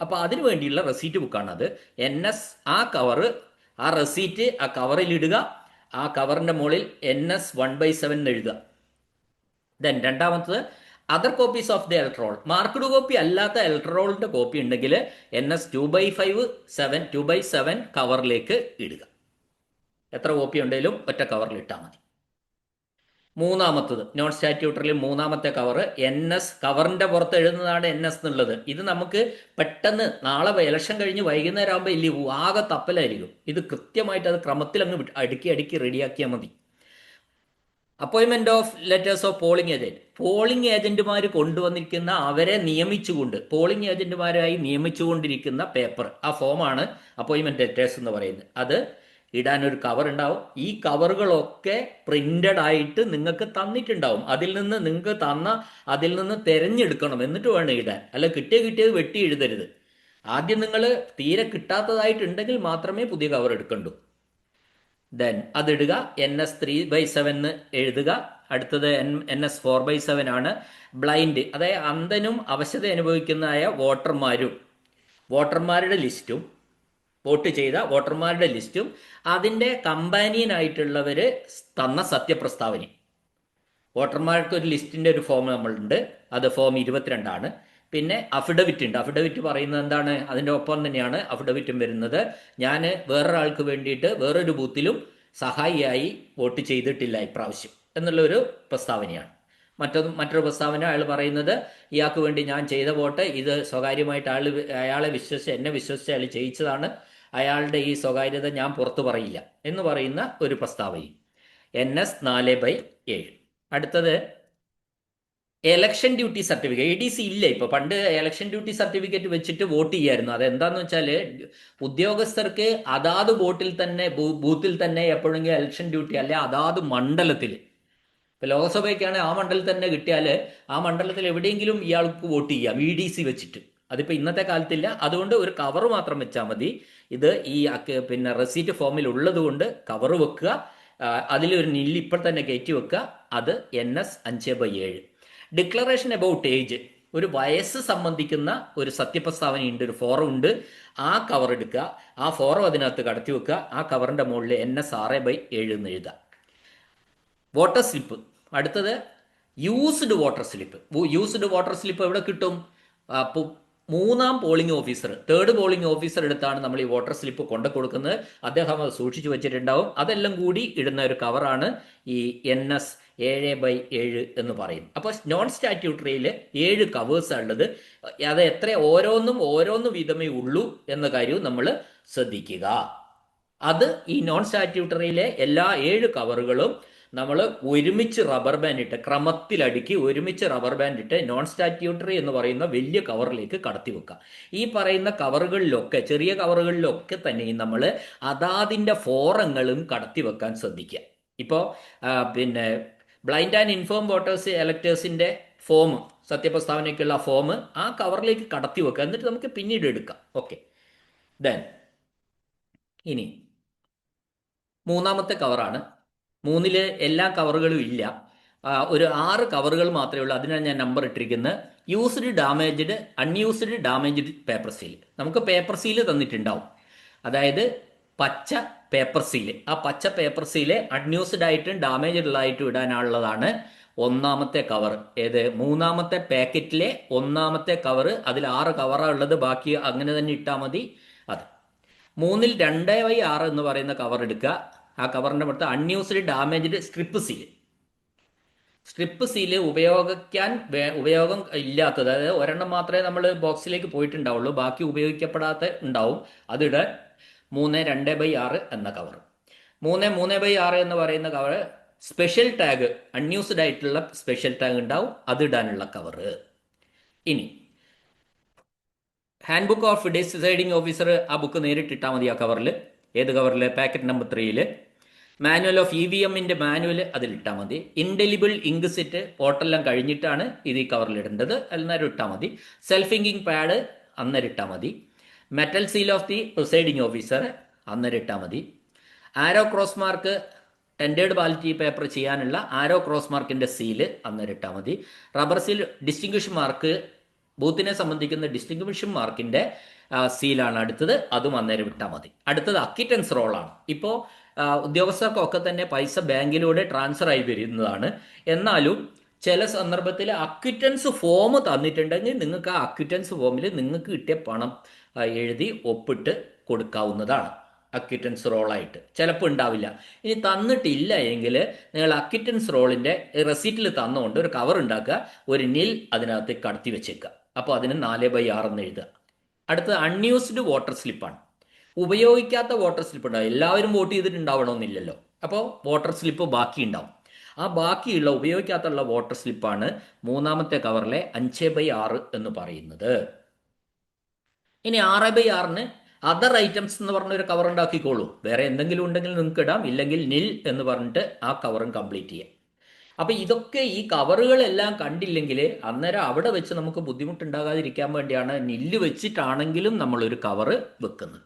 അപ്പോൾ അതിനു വേണ്ടിയുള്ള റെസീറ്റ് ബുക്കാണ് അത് എൻ എസ് ആ കവറ് ആ റെസീറ്റ് ആ കവറിൽ ഇടുക. ആ കവറിന്റെ മുകളിൽ N S one by seven എഴുതുക. ദെൻ രണ്ടാമത്തത് other copies of the electoral marked copy അല്ലാത്ത ഇലക്ട്രോളിന്റെ കോപ്പി ഉണ്ടെങ്കിൽ N S two by five seven two by seven കവറിലേക്ക് ഇടുക. എത്ര കോപ്പി ഉണ്ടെങ്കിലും ഒറ്റ കവറിൽ ഇട്ടാൽ മതി. മൂന്നാമത്തത് നോൺ സ്റ്റാറ്റ്യൂട്ടറിൽ മൂന്നാമത്തെ കവർ എൻ എസ് കവറിന്റെ പുറത്ത് എഴുതുന്നതാണ് എൻ എസ് എന്നുള്ളത്. ഇത് നമുക്ക് പെട്ടെന്ന് നാളെ ഇലക്ഷൻ കഴിഞ്ഞ് വൈകുന്നേരം ആകുമ്പോൾ ഇല്ലേ ആകെ തപ്പലായിരിക്കും. ഇത് കൃത്യമായിട്ട് അത് ക്രമത്തിൽ അങ്ങ് അടുക്കി അടുക്കി റെഡിയാക്കിയാൽ മതി. അപ്പോയിൻമെന്റ് of letters of polling agent polling ഏജന്റുമാർ കൊണ്ടുവന്നിരിക്കുന്ന അവരെ നിയമിച്ചുകൊണ്ട് പോളിംഗ് ഏജന്റുമാരായി നിയമിച്ചുകൊണ്ടിരിക്കുന്ന പേപ്പർ ആ ഫോമാണ് അപ്പോയിൻമെന്റ് ലെറ്റേഴ്സ് എന്ന് പറയുന്നത്. അത് ഇടാൻ ഒരു കവർ ഉണ്ടാവും. ഈ കവറുകളൊക്കെ പ്രിന്റഡ് ആയിട്ട് നിങ്ങൾക്ക് തന്നിട്ടുണ്ടാവും. അതിൽ നിന്ന് നിങ്ങൾക്ക് തന്ന അതിൽ നിന്ന് തിരഞ്ഞെടുക്കണം എന്നിട്ട് വേണം ഇടാൻ. അല്ല കിട്ടിയ കിട്ടിയത് വെട്ടി എഴുതരുത്. ആദ്യം നിങ്ങൾ തീരെ കിട്ടാത്തതായിട്ടുണ്ടെങ്കിൽ മാത്രമേ പുതിയ കവർ എടുക്കണ്ടൂ. Then അതിടുക N S three by seven എഴുതുക. അടുത്തത് N N S four by seven ആണ്. ബ്ലൈൻഡ് അതായത് അന്ധനും അവശത അനുഭവിക്കുന്നതായ വോട്ടർമാരും. വോട്ടർമാരുടെ ലിസ്റ്റും വോട്ട് ചെയ്ത വോട്ടർമാരുടെ ലിസ്റ്റും അതിന്റെ കമ്പാനിയനായിട്ടുള്ളവർ തന്ന സത്യപ്രസ്താവനയും. വോട്ടർമാർക്ക് ഒരു ലിസ്റ്റിന്റെ ഒരു ഫോം നമ്മളുണ്ട്. അത് ഫോം ഇരുപത്തിരണ്ടാണ്. പിന്നെ അഫിഡവിറ്റ് ഉണ്ട്. അഫിഡവിറ്റ് പറയുന്നത് എന്താണ്? അതിന്റെ ഒപ്പം തന്നെയാണ് അഫിഡവിറ്റും വരുന്നത്. ഞാൻ വേറൊരാൾക്ക് വേണ്ടിയിട്ട് വേറൊരു ബൂത്തിലും സഹായിയായി വോട്ട് ചെയ്തിട്ടില്ല ഇപ്രാവശ്യം എന്നുള്ളൊരു പ്രസ്താവനയാണ്. മറ്റൊന്ന് മറ്റൊരു പ്രസ്താവന അയാൾ പറയുന്നത് ഇയാൾക്ക് വേണ്ടി ഞാൻ ചെയ്ത വോട്ട് ഇത് സ്വകാര്യമായിട്ട് അയാൾ അയാളെ വിശ്വസിച്ച് എന്നെ വിശ്വസിച്ച് അയാൾ ചെയ്യിച്ചതാണ്. അയാളുടെ ഈ സ്വകാര്യത ഞാൻ പുറത്തു പറയില്ല എന്ന് പറയുന്ന ഒരു പ്രസ്താവനയും. എൻ എസ് നാല് ബൈ ഏഴ്. അടുത്തത് election duty certificate A D C ഇല്ല ഇപ്പൊ. പണ്ട് എലക്ഷൻ ഡ്യൂട്ടി സർട്ടിഫിക്കറ്റ് വെച്ചിട്ട് വോട്ട് ചെയ്യായിരുന്നു. അതെന്താന്ന് വെച്ചാൽ ഉദ്യോഗസ്ഥർക്ക് അതാത് വോട്ടിൽ തന്നെ ബൂത്തിൽ തന്നെ എപ്പോഴെങ്കിലും എലക്ഷൻ ഡ്യൂട്ടി അല്ലെ അതാത് മണ്ഡലത്തിൽ ഇപ്പൊ ലോക്സഭയ്ക്കാണ് ആ മണ്ഡലത്തിൽ തന്നെ കിട്ടിയാൽ ആ മണ്ഡലത്തിൽ എവിടെയെങ്കിലും ഇയാൾക്ക് വോട്ട് ചെയ്യാം ഇ ഡി സി വെച്ചിട്ട്. അതിപ്പോ ഇന്നത്തെ കാലത്തില്ല. അതുകൊണ്ട് ഒരു കവർ മാത്രം വെച്ചാൽ മതി. ഇത് ഈ പിന്നെ റെസീറ്റ് ഫോമിൽ ഉള്ളത് കൊണ്ട് കവർ വെക്കുക. അതിലൊരു നില്ല് ഇപ്പോൾ തന്നെ കയറ്റി വെക്കുക. അത് എൻ എസ് അഞ്ച് ബൈ ഏഴ്. ഡിക്ലറേഷൻ അബൌട്ട് ഏജ് ഒരു വയസ്സ് സംബന്ധിക്കുന്ന ഒരു സത്യപ്രസ്താവനയുണ്ട് ഒരു ഫോറം ഉണ്ട്. ആ കവർ എടുക്കുക. ആ ഫോറം അതിനകത്ത് കടത്തി വെക്കുക. ആ കവറിന്റെ മുകളിൽ എൻ എസ് ആറ് ബൈ ഏഴ് എന്ന് എഴുതുക. വോട്ടർ സ്ലിപ്പ് അടുത്തത് used voter slip used voter slip എവിടെ കിട്ടും? മൂന്നാം polling officer third polling officer എടുത്താണ് നമ്മൾ ഈ വോട്ടർ സ്ലിപ്പ് കൊണ്ടു കൊടുക്കുന്നത്. അദ്ദേഹം അത് സൂക്ഷിച്ചു വെച്ചിട്ടുണ്ടാവും. അതെല്ലാം കൂടി ഇടുന്ന ഒരു കവറാണ് ഈ എൻ എസ് ഏഴ് ബൈ ഏഴ് എന്ന് പറയും. അപ്പോൾ നോൺ സ്റ്റാറ്റ്യൂട്ടറിയിൽ ഏഴ് കവേഴ്സ് ഉള്ളത്. അത് എത്ര ഓരോന്നും ഓരോന്നും വിധമേ ഉള്ളൂ എന്ന കാര്യവും നമ്മൾ ശ്രദ്ധിക്കുക. അത് ഈ നോൺ സ്റ്റാറ്റ്യൂട്ടറിയിലെ എല്ലാ ഏഴ് കവറുകളും നമ്മൾ ഒരുമിച്ച് റബ്ബർ ബാൻഡ് ഇട്ട് ക്രമത്തിലടുക്കി ഒരുമിച്ച് റബ്ബർ ബാൻഡ് ഇട്ട് നോൺ സ്റ്റാറ്റ്യൂട്ടറി എന്ന് പറയുന്ന വലിയ കവറിലേക്ക് കടത്തി വെക്കുക. ഈ പറയുന്ന കവറുകളിലൊക്കെ ചെറിയ കവറുകളിലൊക്കെ തന്നെയും നമ്മൾ അതാതിന്റെ ഫോറങ്ങളും കടത്തി വെക്കാൻ ശ്രദ്ധിക്കുക. ഇപ്പോൾ പിന്നെ ബ്ലൈൻഡ് ആൻഡ് ഇൻഫോം വോട്ടേഴ്സ് എലക്ടേഴ്സിന്റെ ഫോം സത്യപ്രസ്താവനയ്ക്കുള്ള ഫോം ആ കവറിലേക്ക് കടത്തി വെക്കുക. എന്നിട്ട് നമുക്ക് പിന്നീട് എടുക്കാം. ഓക്കെ ദെൻ ഇനി മൂന്നാമത്തെ കവറാണ് മൂന്നിൽ എല്ലാ കവറുകളും ഇല്ല. ഒരു ആറ് കവറുകൾ മാത്രമേ ഉള്ളൂ. അതിനാണ് ഞാൻ നമ്പർ ഇട്ടിരിക്കുന്നത്. Used damaged unused damaged paper seal നമുക്ക് പേപ്പർ സീൽ തന്നിട്ടുണ്ടാവും. അതായത് പച്ച പേപ്പർ സീൽ ആ പച്ച പേപ്പർ സീൽ അൺയൂസ്ഡ് ആയിട്ടും ഡാമേജ്ഡ് ആയിട്ടും ഇടാനുള്ളതാണ് ഒന്നാമത്തെ കവർ ഏത്? മൂന്നാമത്തെ പാക്കറ്റിലെ ഒന്നാമത്തെ കവർ അതിൽ ആറ് കവറാണ് ഉള്ളത്. ബാക്കി അങ്ങനെ തന്നെ ഇട്ടാൽ മതി. അത്. മൂന്നിൽ രണ്ട് ബൈ ആറ് എന്ന് പറയുന്ന കവർ എടുക്കുക ആ കവറിന്റെ പുറത്ത് unused damaged strip seal strip seal ഉപയോഗിക്കാൻ ഉപയോഗം ഇല്ലാത്തത്. അതായത് ഒരെണ്ണം മാത്രമേ നമ്മൾ ബോക്സിലേക്ക് പോയിട്ടുണ്ടാവുള്ളൂ. ബാക്കി ഉപയോഗിക്കപ്പെടാത്ത ഉണ്ടാവും. അതിടാൻ മൂന്ന് രണ്ട് ബൈ ആറ് എന്ന കവർ മൂന്ന് മൂന്ന് ബൈ ആറ് എന്ന് പറയുന്ന കവർ സ്പെഷ്യൽ ടാഗ് അൺയൂസ്ഡ് ആയിട്ടുള്ള സ്പെഷ്യൽ ടാഗ് ഉണ്ടാവും. അത് ഇടാനുള്ള കവർ ഇനി hand book of deciding officer ആ ബുക്ക് നേരിട്ട് ഇട്ടാൽ മതി ആ കവറിൽ ഏത് കവറിൽ പാക്കറ്റ് നമ്പർ ത്രീയിൽ മാനുവൽ ഓഫ് ഇ വി എമ്മിന്റെ മാനുവൽ അതിലിട്ടാൽ മതി. ഇൻഡെലിബിൾ ഇങ്ക് സെറ്റ് പോട്ടെല്ലാം കഴിഞ്ഞിട്ടാണ് ഇത് ഈ കവറിൽ ഇടേണ്ടത്. അന്നേരം ഇട്ടാൽ മതി. സെൽഫ് ഇങ്കിങ് പാഡ് അന്നേരം ഇട്ടാൽ മതി. Metal seal of the presiding officer അന്നേരം ഇട്ടാൽ മതി. Arrow cross mark tendered ballot paper ചെയ്യാനുള്ള ആരോ ക്രോസ് മാർക്കിന്റെ സീൽ അന്നേരം ഇട്ടാൽ മതി. റബ്ബർ സീൽ ഡിസ്റ്റിങ്വിഷ് മാർക്ക് ബൂത്തിനെ സംബന്ധിക്കുന്ന ഡിസ്റ്റിങ്വിഷൻ മാർക്കിന്റെ സീലാണ് അടുത്തത്. അതും അന്നേരം വിട്ടാൽ മതി. അടുത്തത് അക്കിറ്റൻസ് റോളാണ് ഇപ്പോൾ ഉദ്യോഗസ്ഥർക്കൊക്കെ തന്നെ പൈസ ബാങ്കിലൂടെ ട്രാൻസ്ഫർ ആയി വരുന്നതാണ്. എന്നാലും ചില സന്ദർഭത്തിൽ അക്വിറ്റൻസ് ഫോം തന്നിട്ടുണ്ടെങ്കിൽ നിങ്ങൾക്ക് ആ അക്വിറ്റൻസ് ഫോമിൽ നിങ്ങൾക്ക് കിട്ടിയ പണം എഴുതി ഒപ്പിട്ട് കൊടുക്കാവുന്നതാണ്. അക്വിറ്റൻസ് റോളായിട്ട് ചിലപ്പോൾ ഉണ്ടാവില്ല. ഇനി തന്നിട്ടില്ല എങ്കിൽ നിങ്ങൾ അക്വിറ്റൻസ് റോളിന്റെ റെസീറ്റിൽ തന്നുകൊണ്ട് ഒരു കവർ ഉണ്ടാക്കുക. ഒരു നിൽ അതിനകത്ത് കടത്തി വെച്ചേക്കുക. അപ്പോൾ അതിന് നാല് ബൈ ആറ് എന്ന് എഴുതുക. അടുത്തത് അൺയൂസ്ഡ് വോട്ടർ സ്ലിപ്പാണ് ഉപയോഗിക്കാത്ത വോട്ടർ സ്ലിപ്പ് ഉണ്ടാവും. എല്ലാവരും വോട്ട് ചെയ്തിട്ടുണ്ടാവണമെന്നില്ലല്ലോ. അപ്പോൾ വോട്ടർ സ്ലിപ്പ് ബാക്കി ഉണ്ടാവും ആ ബാക്കിയുള്ള ഉപയോഗിക്കാത്തുള്ള വോട്ടർ സ്ലിപ്പാണ് മൂന്നാമത്തെ കവറിലെ അഞ്ച് ബൈ ആറ് എന്ന് പറയുന്നത്. ഇനി ആറ് ബൈ ആറിന് അതർ ഐറ്റംസ് എന്ന് പറഞ്ഞ ഒരു കവർ ഉണ്ടാക്കിക്കോളൂ. വേറെ എന്തെങ്കിലും ഉണ്ടെങ്കിൽ നിങ്ങൾക്ക് ഇടാം. ഇല്ലെങ്കിൽ നിൽ എന്ന് പറഞ്ഞിട്ട് ആ കവറും കംപ്ലീറ്റ് ചെയ്യാം. അപ്പൊ ഇതൊക്കെ ഈ കവറുകളെല്ലാം കണ്ടില്ലെങ്കിൽ അന്നേരം അവിടെ വെച്ച് നമുക്ക് ബുദ്ധിമുട്ടുണ്ടാകാതിരിക്കാൻ വേണ്ടിയാണ് നില്ല് വെച്ചിട്ടാണെങ്കിലും നമ്മളൊരു കവറ് വെക്കുന്നത്.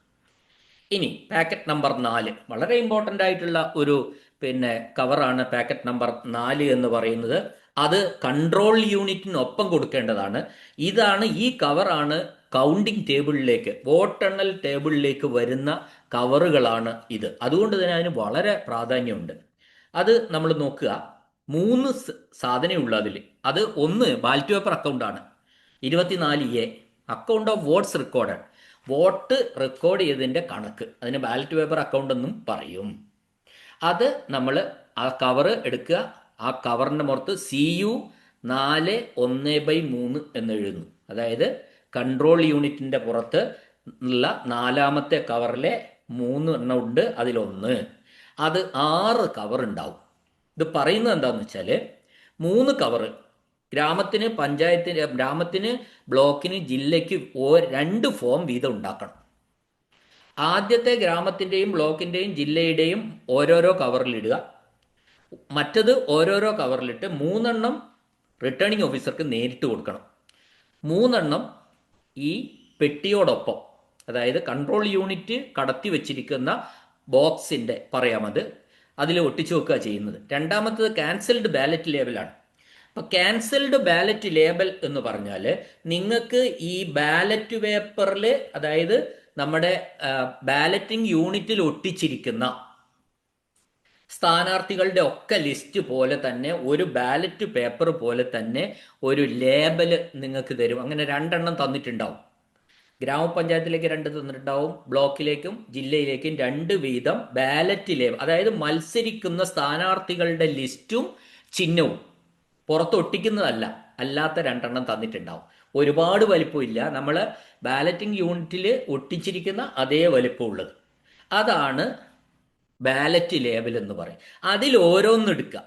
ഇനി പാക്കറ്റ് നമ്പർ നാല്. വളരെ ഇമ്പോർട്ടന്റ് ആയിട്ടുള്ള ഒരു പിന്നെ കവറാണ് പാക്കറ്റ് നമ്പർ നാല് എന്ന് പറയുന്നത്. അത് കൺട്രോൾ യൂണിറ്റിനൊപ്പം കൊടുക്കേണ്ടതാണ്. ഇതാണ് ഈ കവറാണ് കൗണ്ടിങ് ടേബിളിലേക്ക് വോട്ടെണ്ണൽ ടേബിളിലേക്ക് വരുന്ന കവറുകളാണ് ഇത്. അതുകൊണ്ട് തന്നെ അതിന് വളരെ പ്രാധാന്യമുണ്ട്. അത് നമ്മൾ നോക്കുക. മൂന്ന് സാധനമുള്ള സാധനമേ അതിൽ അത് ഒന്ന് ബാലറ്റ് പേപ്പർ അക്കൗണ്ടാണ് ഇരുപത്തിനാല് A account of votes record vote record ചെയ്തതിന്റെ കണക്ക്. അതിന് ബാലറ്റ് പേപ്പർ അക്കൗണ്ട് എന്നും പറയും. അത് നമ്മൾ ആ കവറ് എടുക്കുക. ആ കവറിന്റെ പുറത്ത് സി യു നാല് ഒന്ന് ബൈ മൂന്ന് എന്ന് എഴുതുന്നു. അതായത് കൺട്രോൾ യൂണിറ്റിന്റെ പുറത്ത് ഉള്ള നാലാമത്തെ കവറിലെ മൂന്ന് എണ്ണം ഉണ്ട് അതിലൊന്ന്. അത് ആറ് കവർ ഉണ്ടാവും. ഇത് പറയുന്നത് എന്താണെന്ന് വെച്ചാൽ മൂന്ന് കവറ് ഗ്രാമത്തിന് പഞ്ചായത്തിന് ഗ്രാമത്തിന് ബ്ലോക്കിന് ജില്ലയ്ക്ക് ഓ രണ്ട് ഫോം വീതം ഉണ്ടാക്കണം. ആദ്യത്തെ ഗ്രാമത്തിന്റെയും ബ്ലോക്കിന്റെയും ജില്ലയുടെയും ഓരോരോ കവറിലിടുക മറ്റത് ഓരോരോ കവറിലിട്ട് മൂന്നെണ്ണം റിട്ടേണിംഗ് ഓഫീസർക്ക് നേരിട്ട് കൊടുക്കണം. മൂന്നെണ്ണം ഈ പെട്ടിയോടൊപ്പം അതായത് കൺട്രോൾ യൂണിറ്റ് കടത്തി വെച്ചിരിക്കുന്ന ബോക്സിന്റെ അത് അതിൽ ഒട്ടിച്ചു വെക്കുക ചെയ്യുന്നത്. രണ്ടാമത്തത് ക്യാൻസൽഡ് ബാലറ്റ് ലേബലാണ് അപ്പോൾ ക്യാൻസൽഡ് ബാലറ്റ് ലേബൽ എന്ന് പറഞ്ഞാൽ നിങ്ങൾക്ക് ഈ ബാലറ്റ് പേപ്പറിൽ അതായത് നമ്മുടെ ബാലറ്റിംഗ് യൂണിറ്റിൽ ഒട്ടിച്ചിരിക്കുന്ന സ്ഥാനാർത്ഥികളുടെ ഒക്കെ ലിസ്റ്റ് പോലെ തന്നെ ഒരു ബാലറ്റ് പേപ്പർ പോലെ തന്നെ ഒരു ലേബൽ നിങ്ങൾക്ക് തരും. അങ്ങനെ രണ്ടെണ്ണം തന്നിട്ടുണ്ടാവും. ഗ്രാമപഞ്ചായത്തിലേക്ക് രണ്ട് തന്നിട്ടുണ്ടാവും ബ്ലോക്കിലേക്കും ജില്ലയിലേക്കും രണ്ട് വീതം ബാലറ്റ് ലേബൽ അതായത് മത്സരിക്കുന്ന സ്ഥാനാർത്ഥികളുടെ ലിസ്റ്റും ചിഹ്നവും പുറത്തൊട്ടിക്കുന്നതല്ല അല്ലാത്ത രണ്ടെണ്ണം തന്നിട്ടുണ്ടാവും. ഒരുപാട് വലിപ്പമില്ല. നമ്മൾ ബാലറ്റിംഗ് യൂണിറ്റിൽ ഒട്ടിച്ചിരിക്കുന്ന അതേ വലിപ്പമുള്ളത്. അതാണ് ബാലറ്റ് ലേബൽ എന്ന് പറയും. അതിൽ ഓരോന്നെടുക്കുക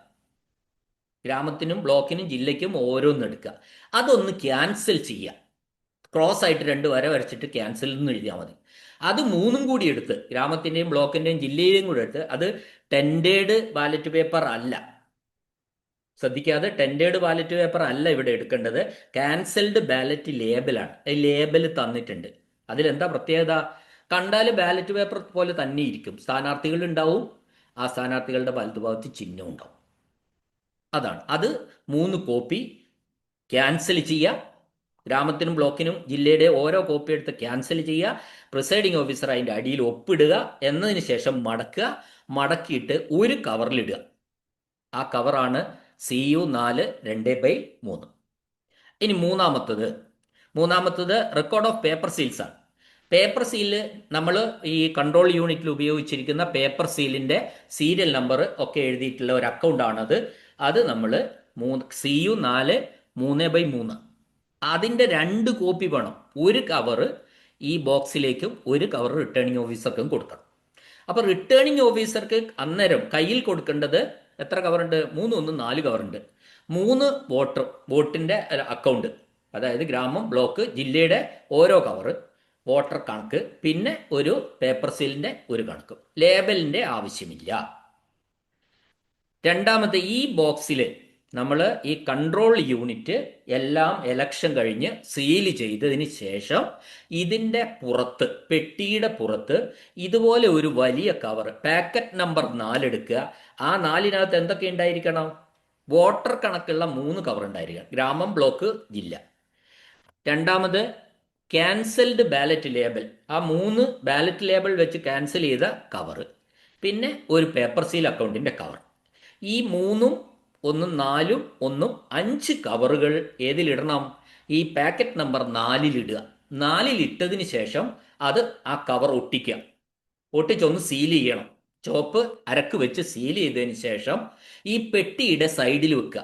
ഗ്രാമത്തിനും ബ്ലോക്കിനും ജില്ലയ്ക്കും ഓരോന്നെടുക്കുക അതൊന്ന് ക്യാൻസൽ ചെയ്യുക. ക്രോസ് ആയിട്ട് രണ്ട് വര വരച്ചിട്ട് ക്യാൻസൽ എന്ന് എഴുതിയാൽ മതി. അത് മൂന്നും കൂടി എടുത്ത് ഗ്രാമത്തിന്റെയും ബ്ലോക്കിന്റെയും ജില്ലയിലെയും കൂടി എടുത്ത് അത് ടെൻഡേഡ് ബാലറ്റ് പേപ്പർ അല്ല. ശ്രദ്ധിക്കാതെ ടെൻഡേഡ് ബാലറ്റ് പേപ്പർ അല്ല ഇവിടെ എടുക്കേണ്ടത്. ക്യാൻസൽഡ് ബാലറ്റ് ലേബലാണ് ലേബൽ തന്നിട്ടുണ്ട്. അതിലെന്താ പ്രത്യേകത? കണ്ടാൽ ബാലറ്റ് പേപ്പർ പോലെ തന്നെ ഇരിക്കും സ്ഥാനാർത്ഥികൾ ഉണ്ടാവും ആ സ്ഥാനാർത്ഥികളുടെ വലതുഭാഗത്ത് ചിഹ്നം ഉണ്ടാവും. അതാണ്. അത് മൂന്ന് കോപ്പി ക്യാൻസൽ ചെയ്യുക. ഗ്രാമത്തിനും ബ്ലോക്കിനും ജില്ലയുടെ ഓരോ കോപ്പി എടുത്ത് ക്യാൻസൽ ചെയ്യുക. പ്രിസൈഡിംഗ് ഓഫീസർ അതിന്റെ അടിയിൽ ഒപ്പിടുക. എന്നതിന് ശേഷം മടക്കുക. മടക്കിയിട്ട് ഒരു കവറിലിടുക ആ കവറാണ് സി യു നാല് രണ്ട് ബൈ മൂന്ന്. ഇനി മൂന്നാമത്തത്. മൂന്നാമത്തത് റെക്കോർഡ് ഓഫ് പേപ്പർ സീൽസ് ആണ്. പേപ്പർ സീൽ നമ്മൾ ഈ കൺട്രോൾ യൂണിറ്റിൽ ഉപയോഗിച്ചിരിക്കുന്ന പേപ്പർ സീലിന്റെ സീരിയൽ നമ്പർ ഒക്കെ എഴുതിയിട്ടുള്ള ഒരു അക്കൗണ്ടാണത് അത് നമ്മൾ മൂന്ന് സി യു നാല് മൂന്ന് ബൈ മൂന്ന്. അതിന്റെ രണ്ട് കോപ്പി വേണം. ഒരു കവറ് ഈ ബോക്സിലേക്കും ഒരു കവർ റിട്ടേണിംഗ് ഓഫീസർക്കും കൊടുക്കണം. അപ്പോൾ റിട്ടേണിംഗ് ഓഫീസർക്ക് അന്നേരം കയ്യിൽ കൊടുക്കേണ്ടത് എത്ര കവറുണ്ട് മൂന്ന് ഒന്ന് നാല് കവറുണ്ട് മൂന്ന് വോട്ടർ വോട്ടിന്റെ അക്കൗണ്ട് അതായത് ഗ്രാമം ബ്ലോക്ക് ജില്ലയുടെ ഓരോ കവറ് വോട്ടർ കണക്ക് പിന്നെ ഒരു പേപ്പർ സീലിന്റെ ഒരു കണക്ക്. ലേബലിന്റെ ആവശ്യമില്ല. രണ്ടാമത്തെ ഈ ബോക്സിൽ നമ്മൾ ഈ കൺട്രോൾ യൂണിറ്റ് എല്ലാം എലക്ഷൻ കഴിഞ്ഞ് സീൽ ചെയ്തതിന് ശേഷം ഇതിന്റെ പുറത്ത് പെട്ടിയുടെ പുറത്ത് ഇതുപോലെ ഒരു വലിയ കവർ പാക്കറ്റ് നമ്പർ നാലെടുക്കുക ആ നാലിനകത്ത് എന്തൊക്കെ ഉണ്ടായിരിക്കണം? വോട്ടർ കണക്കുള്ള മൂന്ന് കവർ ഉണ്ടായിരിക്കണം. ഗ്രാമം ബ്ലോക്ക് ജില്ല. രണ്ടാമത് ക്യാൻസൽഡ് ബാലറ്റ് ലേബൽ ആ മൂന്ന് ബാലറ്റ് ലേബൽ വെച്ച് ക്യാൻസൽ ചെയ്ത കവർ പിന്നെ ഒരു പേപ്പർ സീൽ അക്കൗണ്ടിന്റെ കവർ ഈ മൂന്നും ഒന്നും നാലും ഒന്നും അഞ്ച് കവറുകൾ ഏതിലിടണം? ഈ പാക്കറ്റ് നമ്പർ നാലിലിടുക. നാലിലിട്ടതിന് ശേഷം അത് ആ കവർ ഒട്ടിക്കുക. ഒട്ടിച്ചൊന്ന് സീൽ ചെയ്യണം. ചോപ്പ് അരക്ക് വെച്ച് സീൽ ചെയ്തതിന് ശേഷം ഈ പെട്ടിയുടെ സൈഡിൽ വെക്കുക.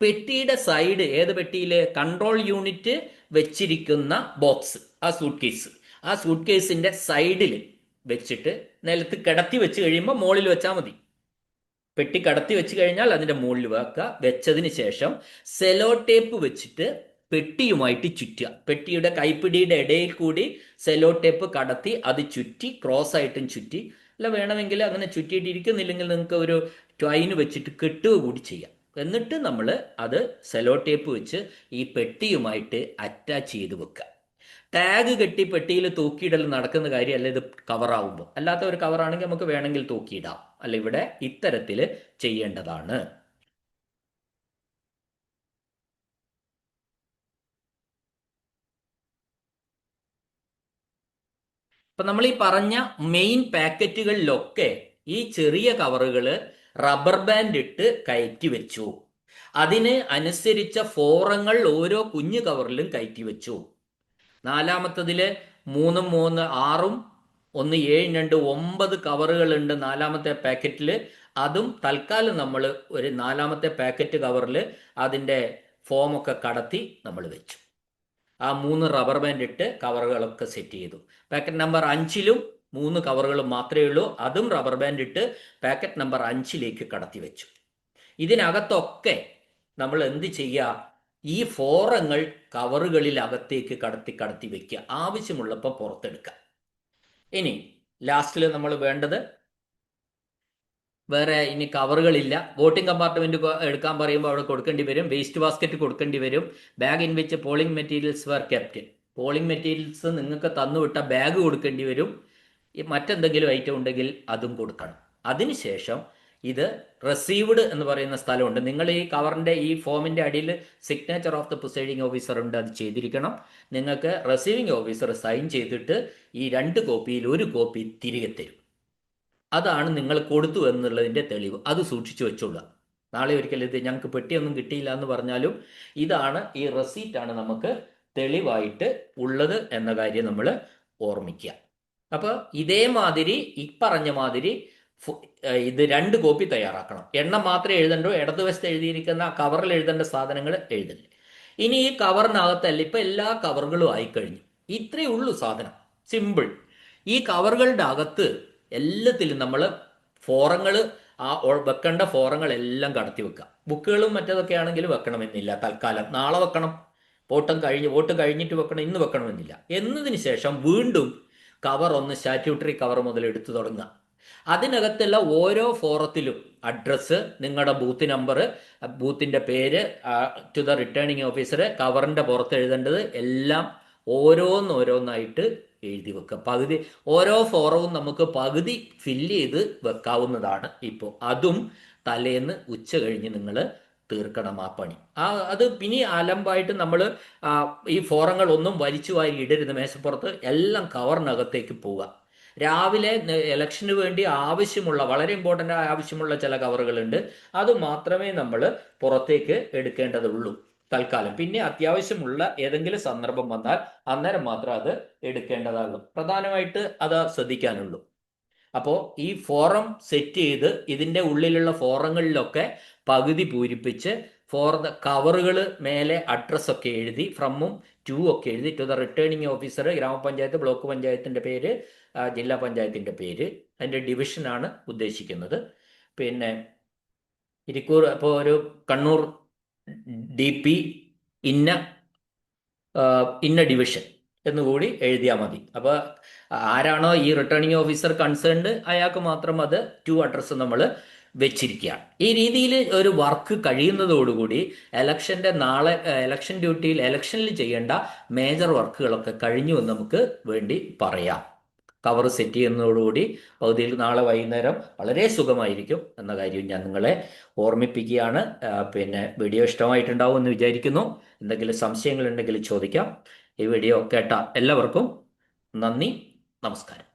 പെട്ടിയുടെ സൈഡ് ഏത് പെട്ടിയിൽ കൺട്രോൾ യൂണിറ്റ് വെച്ചിരിക്കുന്ന ബോക്സ് ആ സൂട്ട് കേസ് ആ സൂട്ട് കേസിന്റെ സൈഡിൽ വെച്ചിട്ട് നിലത്ത് കിടത്തി വെച്ച് കഴിയുമ്പോൾ മുകളിൽ വെച്ചാൽ മതി. പെട്ടി കടത്തി വെച്ച് കഴിഞ്ഞാൽ അതിന്റെ മുകളിൽ വെക്കുക വെച്ചതിന് ശേഷം സെലോ ടേപ്പ് വെച്ചിട്ട് പെട്ടിയുമായിട്ട് ചുറ്റുക. പെട്ടിയുടെ കൈപ്പിടിയുടെ ഇടയിൽ കൂടി സെലോ ടേപ്പ് കടത്തി അത് ചുറ്റി ക്രോസ് ആയിട്ടും ചുറ്റി. അല്ല വേണമെങ്കിൽ അങ്ങനെ ചുറ്റിയിട്ട് ഇരിക്കുന്നില്ലെങ്കിൽ നിങ്ങൾക്ക് ഒരു ട്വൈന് വെച്ചിട്ട് കെട്ടുക കൂടി ചെയ്യാം. എന്നിട്ട് നമ്മൾ അത് സെലോ ടേപ്പ് വെച്ച് ഈ പെട്ടിയുമായിട്ട് അറ്റാച്ച് ചെയ്ത് വെക്കുക. ടാഗ് കെട്ടി പെട്ടിയിൽ തൂക്കിയിടൽ നടക്കുന്ന കാര്യമല്ല ഇത് കവറാവുമ്പോൾ അല്ലാത്ത ഒരു കവറാണെങ്കിൽ നമുക്ക് വേണമെങ്കിൽ തൂക്കിയിടാം. അല്ല ഇവിടെ ഇത്തരത്തിൽ ചെയ്യേണ്ടതാണ്. ഇപ്പൊ നമ്മൾ ഈ പറഞ്ഞ മെയിൻ പാക്കറ്റുകളിലൊക്കെ ഈ ചെറിയ കവറുകൾ റബ്ബർ ബാൻഡ് ഇട്ട് കയറ്റി വെച്ചു. അതിന് അനുസരിച്ച ഫോറങ്ങൾ ഓരോ കുഞ്ഞു കവറിലും കയറ്റി വെച്ചു. നാലാമത്തതിൽ മൂന്നും മൂന്ന് ആറും ഒന്ന് ഏഴ് രണ്ട് ഒമ്പത് കവറുകളുണ്ട് നാലാമത്തെ പാക്കറ്റിൽ അതും തൽക്കാലം നമ്മൾ ഒരു നാലാമത്തെ പാക്കറ്റ് കവറിൽ അതിന്റെ ഫോമൊക്കെ കടത്തി നമ്മൾ വെച്ചു. ആ മൂന്ന് റബ്ബർ ബാൻഡ് ഇട്ട് കവറുകളൊക്കെ സെറ്റ് ചെയ്തു. പാക്കറ്റ് നമ്പർ അഞ്ചിലും മൂന്ന് കവറുകൾ മാത്രമേ ഉള്ളൂ. അതും റബ്ബർ ബാൻഡ് ഇട്ട് പാക്കറ്റ് നമ്പർ അഞ്ചിലേക്ക് കടത്തി വെച്ചു. ഇതിനകത്തൊക്കെ നമ്മൾ എന്ത് ചെയ്യുക? ഈ ഫോറങ്ങൾ കവറുകളിൽ അകത്തേക്ക് കടത്തി കടത്തി വെക്കുക. ആവശ്യമുള്ളപ്പോൾ പുറത്തെടുക്കുക. ഇനി ലാസ്റ്റിൽ നമ്മൾ വേണ്ടത് വേറെ ഇനി കവറുകളില്ല വോട്ടിംഗ് കമ്പാർട്ട്മെന്റ് എടുക്കാൻ പറയുമ്പോൾ അവിടെ കൊടുക്കേണ്ടി വരും. വേസ്റ്റ് ബാസ്ക്കറ്റ് കൊടുക്കേണ്ടി വരും. ബാഗ് ഇൻ വെച്ച് polling materials were kept polling materials നിങ്ങൾക്ക് തന്നുവിട്ട ബാഗ് കൊടുക്കേണ്ടി വരും. മറ്റെന്തെങ്കിലും ഐറ്റം ഉണ്ടെങ്കിൽ അതും കൊടുക്കണം. അതിനുശേഷം ഇത് റിസീവ്ഡ് എന്ന് പറയുന്ന സ്ഥലമുണ്ട്. നിങ്ങൾ ഈ കവറിന്റെ ഈ ഫോമിന്റെ അടിയിൽ signature of the presiding officer ഉണ്ട് അത് ചെയ്തിരിക്കണം. നിങ്ങൾക്ക് റിസീവിംഗ് ഓഫീസർ സൈൻ ചെയ്തിട്ട് ഈ രണ്ട് കോപ്പിയിൽ ഒരു കോപ്പി തിരികെ തരും. അതാണ് നിങ്ങൾ കൊടുത്തു എന്നുള്ളതിന്റെ തെളിവ്. അത് സൂക്ഷിച്ചു വെച്ചോളുക. നാളെ ഒരിക്കലും ഇത് ഞങ്ങൾക്ക് പെട്ടിയൊന്നും കിട്ടിയില്ല എന്ന് പറഞ്ഞാലും ഇതാണ് ഈ റെസീറ്റാണ് നമുക്ക് തെളിവായിട്ട് ഉള്ളത് എന്ന കാര്യം നമ്മൾ ഓർമ്മിക്കുക. അപ്പോൾ ഇതേമാതിരി ഈ പറഞ്ഞ മാതിരി ഇത് രണ്ട് കോപ്പി തയ്യാറാക്കണം. എണ്ണം മാത്രമേ എഴുതണ്ടോ ഇടതുവശത്ത് എഴുതിയിരിക്കുന്ന കവറിൽ എഴുതേണ്ട സാധനങ്ങൾ എഴുതില്ല ഇനി ഈ കവറിനകത്തല്ല ഇപ്പൊ എല്ലാ കവറുകളും ആയിക്കഴിഞ്ഞു. ഇത്രയേ ഉള്ളൂ സാധനം. സിമ്പിൾ ഈ കവറുകളുടെ അകത്ത് എല്ലാത്തിലും നമ്മൾ ഫോറങ്ങൾ ആ വെക്കേണ്ട ഫോറങ്ങൾ എല്ലാം കടത്തി വെക്കുക. ബുക്കുകളും മറ്റതൊക്കെ ആണെങ്കിൽ വെക്കണമെന്നില്ല. തൽക്കാലം. നാളെ വെക്കണം. വോട്ടം കഴിഞ്ഞ് വോട്ട് കഴിഞ്ഞിട്ട് വെക്കണം ഇന്ന് വെക്കണമെന്നില്ല. എന്നതിന് ശേഷം വീണ്ടും കവർ ഒന്ന് സ്റ്റാറ്റ്യൂട്ടറി കവർ മുതൽ എടുത്തു തുടങ്ങുക. അതിനകത്തുള്ള ഓരോ ഫോറത്തിലും അഡ്രസ്സ് നിങ്ങളുടെ ബൂത്ത് നമ്പർ ബൂത്തിന്റെ പേര് ടു ദ റിട്ടേണിംഗ് ഓഫീസർ കവറിന്റെ പുറത്ത് എഴുതേണ്ടത് എല്ലാം ഓരോന്നോരോന്നായിട്ട് എഴുതി വെക്കുക. പകുതി ഓരോ ഫോറവും നമുക്ക് പകുതി ഫില്ല് ചെയ്ത് വെക്കാവുന്നതാണ്. ഇപ്പോൾ അതും തലേന്ന് ഉച്ച കഴിഞ്ഞ് നിങ്ങൾ തീർക്കണം ആ പണി. ആ അത് ഇനി അലമ്പായിട്ട് നമ്മൾ ഈ ഫോറങ്ങൾ ഒന്നും വലിച്ചു വാരി ഇടരുത് മേശപ്പുറത്ത്. എല്ലാം കവറിനകത്തേക്ക് പോവുക. രാവിലെ ഇലക്ഷന് വേണ്ടി ആവശ്യമുള്ള വളരെ ഇമ്പോർട്ടന്റ് ആവശ്യമുള്ള ചില കവറുകളുണ്ട്. അത് മാത്രമേ നമ്മൾ പുറത്തേക്ക് എടുക്കേണ്ടതുള്ളൂ തൽക്കാലം. പിന്നെ അത്യാവശ്യമുള്ള ഏതെങ്കിലും സന്ദർഭം വന്നാൽ അന്നേരം മാത്രം അത് എടുക്കേണ്ടതാകും പ്രധാനമായിട്ട് അത് ശ്രദ്ധിക്കാനുള്ളൂ. അപ്പോൾ ഈ ഫോറം സെറ്റ് ചെയ്ത് ഇതിന്റെ ഉള്ളിലുള്ള ഫോറങ്ങളിലൊക്കെ പകുതി പൂരിപ്പിച്ച് ഫോർ ദ കവറുകൾ മേലെ അഡ്രസ് ഒക്കെ എഴുതി ഫ്രമും ടു ഒക്കെ എഴുതി. ടു ദ റിട്ടേണിംഗ് ഓഫീസർ ഗ്രാമപഞ്ചായത്ത് ബ്ലോക്ക് പഞ്ചായത്തിന്റെ പേര് ജില്ലാ പഞ്ചായത്തിന്റെ പേര്. അതിന്റെ ഡിവിഷനാണ് ഉദ്ദേശിക്കുന്നത്. പിന്നെ ഇരിക്കൂർ അപ്പോൾ ഒരു കണ്ണൂർ ഡി പി ഇന്ന ഇന്ന ഡിവിഷൻ എന്നുകൂടി എഴുതിയാൽ മതി. അപ്പോൾ ആരാണോ ഈ റിട്ടേണിംഗ് ഓഫീസർ കൺസേൺഡ് അയാൾക്ക് മാത്രം അത് ടു അഡ്രസ്സ് നമ്മൾ വെച്ചിരിക്കുക. ഈ രീതിയിൽ ഒരു വർക്ക് കഴിയുന്നതോടുകൂടി എലക്ഷന്റെ നാളെ എലക്ഷൻ ഡ്യൂട്ടിയിൽ എലക്ഷനിൽ ചെയ്യേണ്ട മേജർ വർക്കുകളൊക്കെ കഴിഞ്ഞു എന്ന് നമുക്ക് വേണ്ടി പറയാം. കവർ സെറ്റ് ചെയ്യുന്നതോടുകൂടി പകുതിയിൽ നാളെ വൈകുന്നേരം വളരെ സുഖമായിരിക്കും എന്ന കാര്യം ഞാൻ നിങ്ങളെ ഓർമ്മിപ്പിക്കുകയാണ്. പിന്നെ വീഡിയോ ഇഷ്ടമായിട്ടുണ്ടാവും എന്ന് വിചാരിക്കുന്നു. എന്തെങ്കിലും സംശയങ്ങളുണ്ടെങ്കിൽ ചോദിക്കാം. ഈ വീഡിയോ കേട്ട എല്ലാവർക്കും നന്ദി നമസ്കാരം.